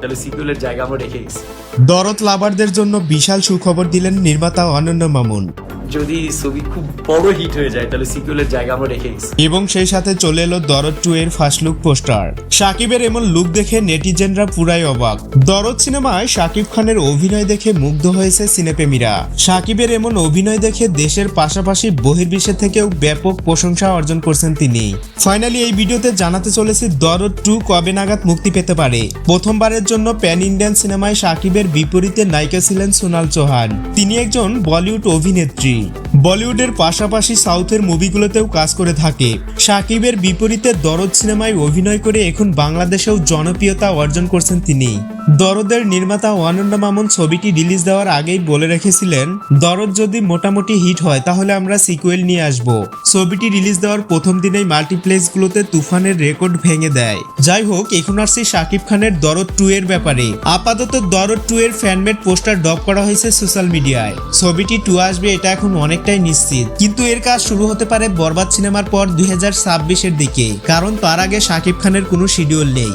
তাহলে সিকুয়েলের জায়গা আমরা রেখে দরদ লাভারদের জন্য বিশাল সুখবর দিলেন নির্মাতা অনন্য মামুন। যদি ছবি খুব বড় হিট হয়ে যায়, তাহলে সিকুয়েলের জায়গা আমরা রেখে এবং সেই সাথে চলে এলো দরদ টু এর ফার্স্ট লুক পোস্টার সাকিবের এমন লুক দেখে নেটিজেনরা পুরাই অবাক। দরদ সিনেমায় সাকিব খানের অভিনয় দেখে মুগ্ধ হয়েছে সিনেপ্রেমীরা। সাকিবের এমন অভিনয় দেখে দেশের পাশাপাশি বহির্বিশ্বের থেকেও ব্যাপক প্রশংসা অর্জন করছেন তিনি। ফাইনালি এই ভিডিওতে জানাতে চলেছি দরদ টু কবে নাগাদ মুক্তি পেতে পারে। প্রথমবারের জন্য প্যান ইন্ডিয়ান সিনেমায় সাকিবের বিপরীতে নায়িকা ছিলেন সোনাল চৌহান। তিনি একজন বলিউড অভিনেত্রী। Sim. বলিউডের পাশাপাশি সাউথের মুভিগুলোতেও কাজ করে থাকে। সাকিবের বিপরীতে দরদ সিনেমায় অভিনয় করে এখন বাংলাদেশেও জনপ্রিয়তা অর্জন করছেন তিনি। দরদের নির্মাতা অনন্য মামুন ছবিটি রিলিজ দেওয়ার আগেই বলে রেখেছিলেন, দরদ যদি মোটামুটি হিট হয়, তাহলে আমরা সিকুয়েল নিয়ে আসব। ছবিটি রিলিজ দেওয়ার প্রথম দিনেই মাল্টিপ্লেক্সগুলোতে তুফানের রেকর্ড ভেঙে দেয়। যাই হোক, এখন আসছি শাকিব খানের দরদ টু এর ব্যাপারে। আপাতত দরদ টু এর ফ্যানমেড পোস্টার ডপ করা হয়েছে সোশ্যাল মিডিয়ায়। ছবিটি টু আসবে, এটা এখন অনেকটাই নিশ্চিত। কিন্তু এর কাজ শুরু হতে পারে বরবাদ সিনেমার পর দুই এর দিকে। কারণ তার আগে শাকিব খানের কোনো শিডিউল নেই।